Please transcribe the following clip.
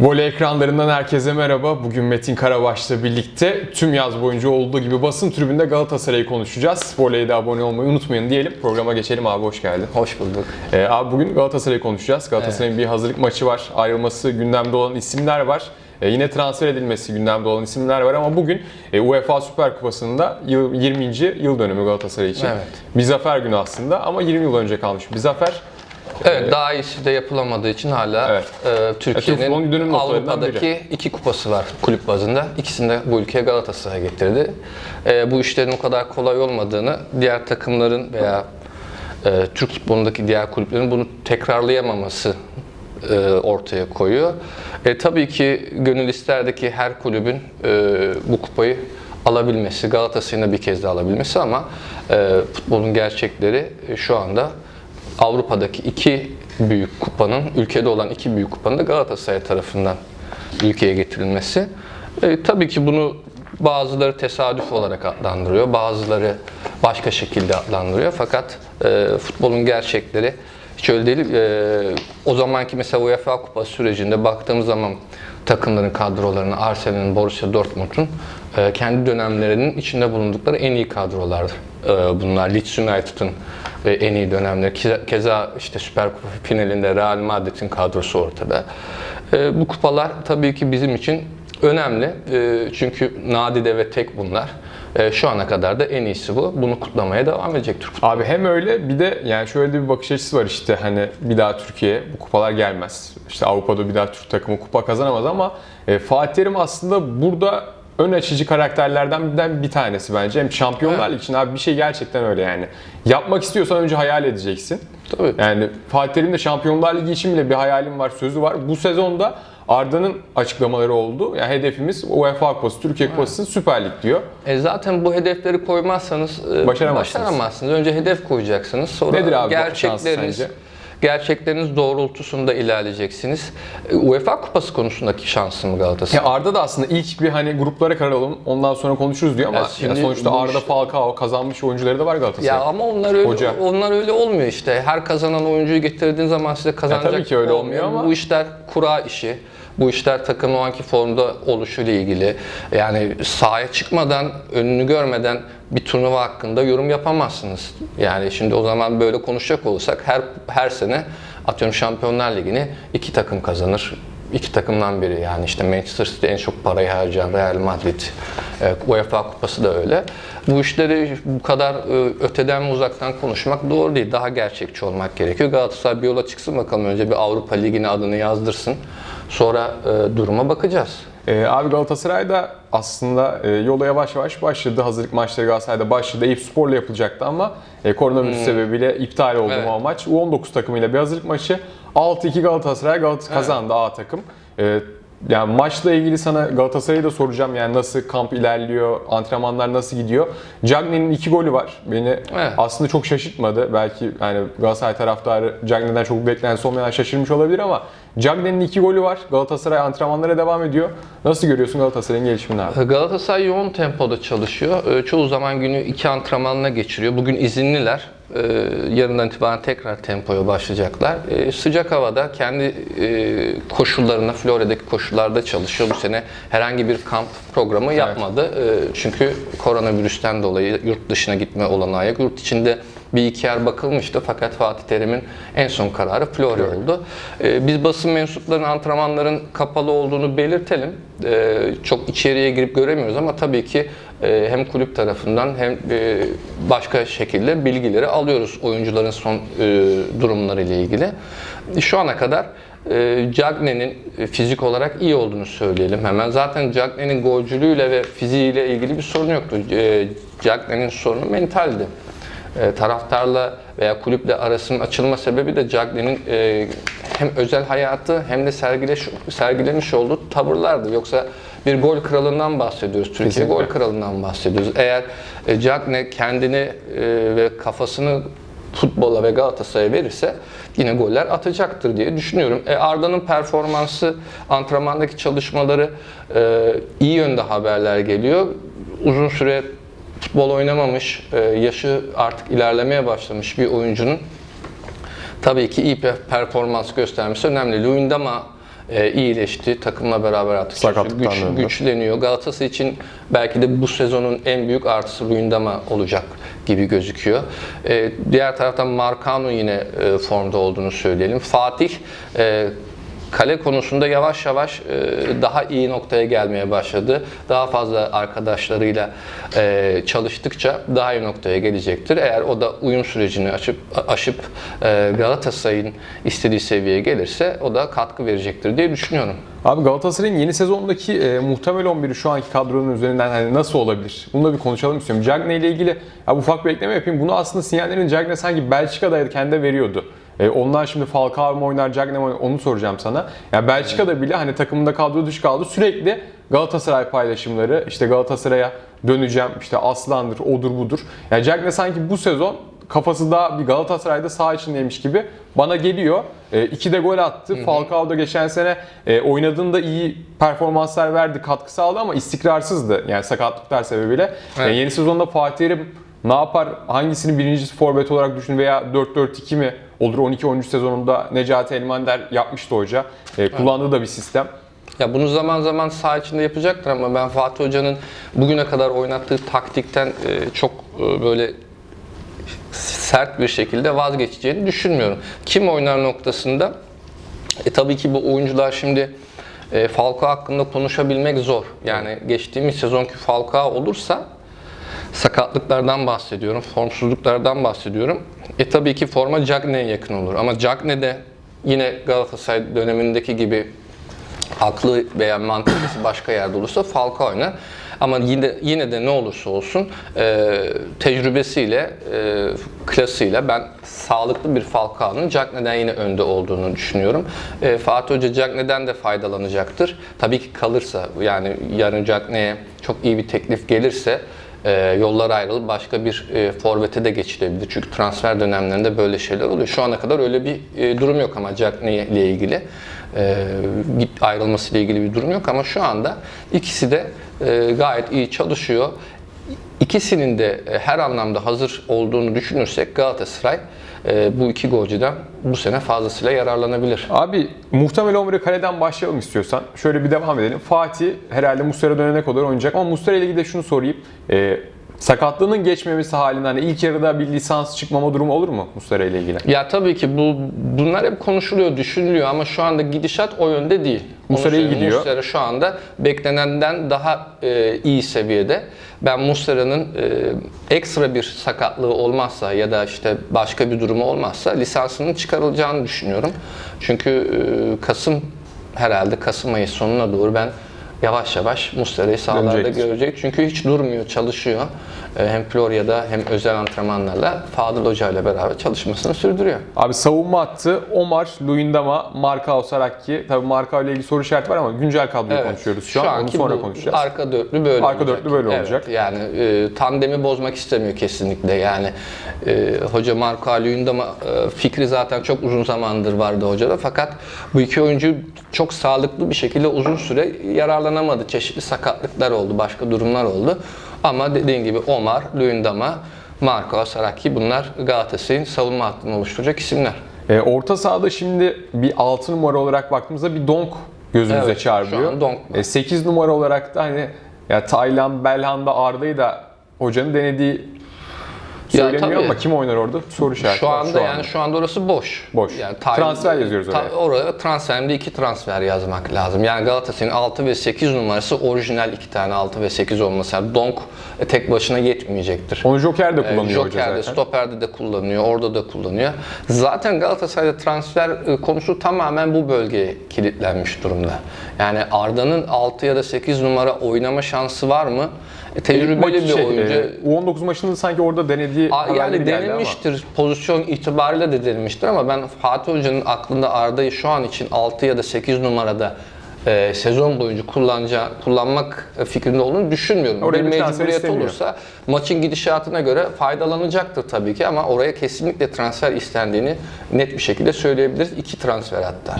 Voley ekranlarından herkese merhaba. Bugün Metin Karabaş'la birlikte tüm yaz boyunca olduğu gibi basın tribünde Galatasaray'ı konuşacağız. Voley'de abone olmayı unutmayın diyelim. Programa geçelim abi hoş geldin. Hoş bulduk. Ee, abi bugün Galatasaray'ı konuşacağız. Galatasaray'ın bir hazırlık maçı var. Ayrılması gündemde olan isimler var. Ee, yine transfer edilmesi gündemde olan isimler var ama bugün e, UEFA Süper Kupası'nda yıl- 20. yıl dönümü Galatasaray için. Evet. Bir zafer günü aslında ama 20 yıl önce kalmış bir zafer. Evet, daha iyisi de yapılamadığı için hala Evet. e, Türkiye'nin noktalarından Avrupa'daki iki kupası var kulüp bazında. İkisini de bu ülkeye Galatasaray getirdi. E, bu işlerin o kadar kolay olmadığını, diğer takımların veya e, Türk futbolundaki diğer kulüplerin bunu tekrarlayamaması e, ortaya koyuyor. E, tabii ki gönül isterdi ki her kulübün e, bu kupayı alabilmesi, Galatasaray'ın da bir kez daha alabilmesi ama e, futbolun gerçekleri e, şu anda Avrupa'daki iki büyük kupanın, ülkede olan iki büyük kupanın da Galatasaray tarafından ülkeye getirilmesi. E, tabii ki bunu bazıları tesadüf olarak adlandırıyor, bazıları başka şekilde adlandırıyor. Fakat e, futbolun gerçekleri hiç öyle değil. E, o zamanki mesela UEFA Kupası sürecinde baktığımız zaman takımların kadrolarını, Arsenal'in, Borussia Dortmund'un kendi dönemlerinin içinde bulundukları en iyi kadrolar e, bunlar. Leeds United'ın en iyi dönemleri. Keza- işte Süper Kupa finalinde Real Madrid'in kadrosu ortada. E, bu kupalar tabii ki bizim için önemli. Çünkü nadide ve tek bunlar. Şu ana kadar da en iyisi bu. Bunu kutlamaya devam edecek Türk. Abi hem öyle bir de yani şöyle de bir bakış açısı var işte hani bir daha Türkiye'ye bu kupalar gelmez. İşte Avrupa'da bir daha Türk takımı kupa kazanamaz ama e, Fatih Terim aslında burada ön açıcı karakterlerden bir tanesi bence. Hem Şampiyonlar için abi bir şey gerçekten öyle yani. Yapmak istiyorsan önce hayal edeceksin. Tabii. Yani Fatih Terim'in de Şampiyonlar Ligi için bile bir hayalim var, sözü var. Bu sezonda Arda'nın açıklamaları oldu. Yani hedefimiz UEFA Kupası, Türkiye Kupası, Süper Lig diyor. E zaten bu hedefleri koymazsanız e, Başaramazsınız. başaramazsınız. Önce hedef koyacaksınız. Sonra Nedir abi gerçekleriniz gerçekleriniz doğrultusunda ilerleyeceksiniz. E, UEFA Kupası konusundaki şansı mı Galatasaray? Ya Arda da aslında ilk bir hani gruplara karar alalım ondan sonra konuşuruz diyor ama Ya ya şimdi sonuçta bu Arda Falcao kazanmış oyuncuları da var Galatasaray. Ya ama onlar öyle Hoca. onlar öyle olmuyor işte. Her kazanan oyuncuyu getirdiğin zaman size kazanacak tabii ki öyle olmuyor ama- Bu işler kura işi. Bu işler takımın o anki formda oluşuyla ilgili. Yani sahaya çıkmadan, önünü görmeden bir turnuva hakkında yorum yapamazsınız. Yani şimdi o zaman böyle konuşacak olursak her her sene atıyorum Şampiyonlar Ligi'ni iki takım kazanır. İki takımdan biri yani işte Manchester City en çok parayı harcayan Real Madrid, e, UEFA Kupası da öyle. Bu işleri bu kadar e, öteden uzaktan konuşmak doğru değil. Daha gerçekçi olmak gerekiyor. Galatasaray bir yola çıksın bakalım önce bir Avrupa Ligi'ne adını yazdırsın. Sonra e, duruma bakacağız. Ee, abi Galatasaray da aslında e, yola yavaş yavaş başladı. Hazırlık maçları Galatasaray'da başladı. Eyüp Spor'la yapılacaktı ama e, koronavirüs sebebiyle iptal oldu Hmm. Evet. o maç. U19 takımıyla bir hazırlık maçı. 6-2 Galatasaray Galatasaray kazandı A takım. E, yani maçla ilgili sana Galatasaray'ı da soracağım. Yani nasıl kamp ilerliyor, antrenmanlar nasıl gidiyor? Cagney'in iki golü var. Beni Evet. aslında çok şaşırtmadı. Belki yani Galatasaray taraftarı Cagney'den çok beklentisi olmayan şaşırmış olabilir ama Cagney'in iki golü var. Galatasaray antrenmanlara devam ediyor. Nasıl görüyorsun Galatasaray'ın gelişimini abi? Galatasaray yoğun tempoda çalışıyor. E, Çoğu zaman günü iki antrenmanla geçiriyor. Bugün izinliler. E, Yarından itibaren tekrar tempoya başlayacaklar. E, Sıcak havada kendi e, koşullarına, Florya'daki koşullarda çalışıyor. Bu sene herhangi bir kamp programı yapmadı. E, Çünkü koronavirüsten dolayı yurt dışına gitme olanağı yok. Yurt içinde bir iki yer bakılmıştı fakat Fatih Terim'in en son kararı Florya oldu. Ee, biz basın mensuplarının antrenmanların kapalı olduğunu belirtelim. Ee, çok içeriye girip göremiyoruz ama tabii ki e, hem kulüp tarafından hem e, başka şekilde bilgileri alıyoruz oyuncuların son e, durumları ile ilgili. Şu ana kadar e, Cagney'in e, fizik olarak iyi olduğunu söyleyelim hemen. Zaten Cagney'in golcülüğüyle ve fiziğiyle ilgili bir sorun yoktu. E, Cagney'in sorunu mentaldi e, taraftarla veya kulüple arasının açılma sebebi de Cagney'in e, hem özel hayatı hem de sergileş, sergilemiş olduğu tavırlardı. Yoksa bir gol kralından bahsediyoruz. Türkiye Kesinlikle. gol kralından bahsediyoruz. Eğer e, Cagney kendini e, ve kafasını futbola ve Galatasaray'a verirse yine goller atacaktır diye düşünüyorum. E, Arda'nın performansı, antrenmandaki çalışmaları e, iyi yönde haberler geliyor. Uzun süre futbol oynamamış, e, yaşı artık ilerlemeye başlamış bir oyuncunun tabii ki iyi performans göstermesi önemli. Luyendama e, iyileşti. Takımla beraber artık güç, döndü. güçleniyor. Galatasaray için belki de bu sezonun en büyük artısı Luyendama olacak gibi gözüküyor. E, diğer taraftan Marcano yine e, formda olduğunu söyleyelim. Fatih e, kale konusunda yavaş yavaş e, daha iyi noktaya gelmeye başladı. Daha fazla arkadaşlarıyla e, çalıştıkça daha iyi noktaya gelecektir. Eğer o da uyum sürecini açıp aşıp e, Galatasaray'ın istediği seviyeye gelirse o da katkı verecektir diye düşünüyorum. Abi Galatasaray'ın yeni sezondaki e, muhtemel 11'i şu anki kadronun üzerinden hani nasıl olabilir? Bunu da bir konuşalım istiyorum. Cagney ile ilgili ya ufak bir ekleme yapayım. Bunu aslında sinyallerin Cagney sanki Belçika'da kendi veriyordu. E, onlar şimdi Falcao mu oynar, Cagney mi oynar onu soracağım sana. Ya Belçika'da bile hani takımında kadro dışı kaldı. Sürekli Galatasaray paylaşımları, işte Galatasaray'a döneceğim, işte aslandır, odur budur. Ya Cagney sanki bu sezon kafası daha bir Galatasaray'da sağ içindeymiş gibi bana geliyor. E, iki de gol attı. Falcao da geçen sene e, oynadığında iyi performanslar verdi, katkı sağladı ama istikrarsızdı. Yani sakatlıklar sebebiyle. Evet. E, yeni sezonda Fatih Terim ne yapar? Hangisini birinci forvet olarak düşün veya 4-4-2 mi olur? 12-13 sezonunda Necati Elmander yapmıştı hoca. E, kullandığı da bir sistem. Ya bunu zaman zaman saha içinde yapacaktır ama ben Fatih Hoca'nın bugüne kadar oynattığı taktikten e, çok e, böyle sert bir şekilde vazgeçeceğini düşünmüyorum. Kim oynar noktasında e tabii ki bu oyuncular şimdi e, Falcao hakkında konuşabilmek zor. Yani geçtiğimiz sezonki Falcao olursa sakatlıklardan bahsediyorum, formsuzluklardan bahsediyorum. E tabii ki forma Cagney'e yakın olur. Ama Cagney de yine Galatasaray dönemindeki gibi aklı veya mantıklısı başka yerde olursa Falcao oynar. Ama yine, yine de ne olursa olsun e, tecrübesiyle, e, klasıyla ben sağlıklı bir Falcao'nun Cagney'den yine önde olduğunu düşünüyorum. E, Fatih Hoca Cagney'den de faydalanacaktır. Tabii ki kalırsa yani yarın Cagney'e çok iyi bir teklif gelirse e, yollar ayrılıp başka bir e, forvete de geçilebilir. Çünkü transfer dönemlerinde böyle şeyler oluyor. Şu ana kadar öyle bir e, durum yok ama Cagney ile ilgili e, ayrılması ile ilgili bir durum yok ama şu anda ikisi de e, gayet iyi çalışıyor. İkisinin de e, her anlamda hazır olduğunu düşünürsek Galatasaray e, bu iki golcüden bu sene fazlasıyla yararlanabilir. Abi muhtemel 11'i kaleden başlayalım istiyorsan. Şöyle bir devam edelim. Fatih herhalde Muslera dönene kadar oynayacak ama Muslera ile ilgili de şunu sorayım. Ee, sakatlığının geçmemesi halinde hani ilk yarıda bir lisans çıkmama durumu olur mu Muslera ile ilgili? Ya tabii ki bu bunlar hep konuşuluyor, düşünülüyor ama şu anda gidişat o yönde değil. Muslera iyi gidiyor. Muslera şu anda beklenenden daha e, iyi seviyede. Ben Muslera'nın e, ekstra bir sakatlığı olmazsa ya da işte başka bir durumu olmazsa lisansının çıkarılacağını düşünüyorum. Çünkü e, Kasım herhalde Kasım ayı sonuna doğru ben yavaş yavaş Muslera'yı sahalarda görecek. Çünkü hiç durmuyor, çalışıyor. E, hem Florya'da hem özel antrenmanlarla Fadıl Hoca ile beraber çalışmasını sürdürüyor. Abi savunma attı. Omar, Luyendama, Marcao, Saraki. Tabii Marcao ile ilgili soru işareti var ama güncel kadroyu konuşuyoruz şu, an. Onu sonra bu konuşacağız. Arka dörtlü böyle Arka olacak. dörtlü böyle Evet, olacak. yani e, tandemi bozmak istemiyor kesinlikle. Yani e, hoca Marco Aliyunda e, fikri zaten çok uzun zamandır vardı hocada. Fakat bu iki oyuncu çok sağlıklı bir şekilde uzun süre yararlanamadı. Çeşitli sakatlıklar oldu, başka durumlar oldu. Ama dediğin gibi Omar, Luyendama, Marco Saraki bunlar Galatasaray'ın savunma hattını oluşturacak isimler. Ee, orta sahada şimdi bir 6 numara olarak baktığımızda bir Donk gözümüze Evet, çarpıyor. Donk var. 8 numara olarak da hani ya Taylan, Belhanda, Arda'yı da hocanın denediği söyleniyor tabii. ama kim oynar orada? Soru işareti Şu var anda yani şu anda orası boş. Boş. Yani Transfer yazıyoruz oraya. oraya transferinde iki transfer yazmak lazım. Yani Galatasaray'ın 6 ve 8 numarası orijinal iki tane 6 ve 8 olması. Yani Donk e, tek başına yetmeyecektir. Onu Joker de Ee, kullanıyor hoca Joker'de, zaten. stoperde de kullanıyor, orada da kullanıyor. Zaten Galatasaray'da transfer e, konusu tamamen bu bölgeye kilitlenmiş durumda. Yani Arda'nın 6 ya da 8 numara oynama şansı var mı? E, tecrübeli bir şey, oyuncu. e, U19 maçında sanki orada denediği A- Yani geldi ama. Pozisyon itibariyle de denemiştir ama ben Fatih Hoca'nın aklında Arda'yı şu an için 6 ya da 8 numarada e, sezon boyunca kullanacağı, kullanmak fikrinde olduğunu düşünmüyorum. Oraya bir bir mecburiyet olursa maçın gidişatına göre faydalanacaktır tabii ki ama oraya kesinlikle transfer istendiğini net bir şekilde söyleyebiliriz. İki transfer hatta.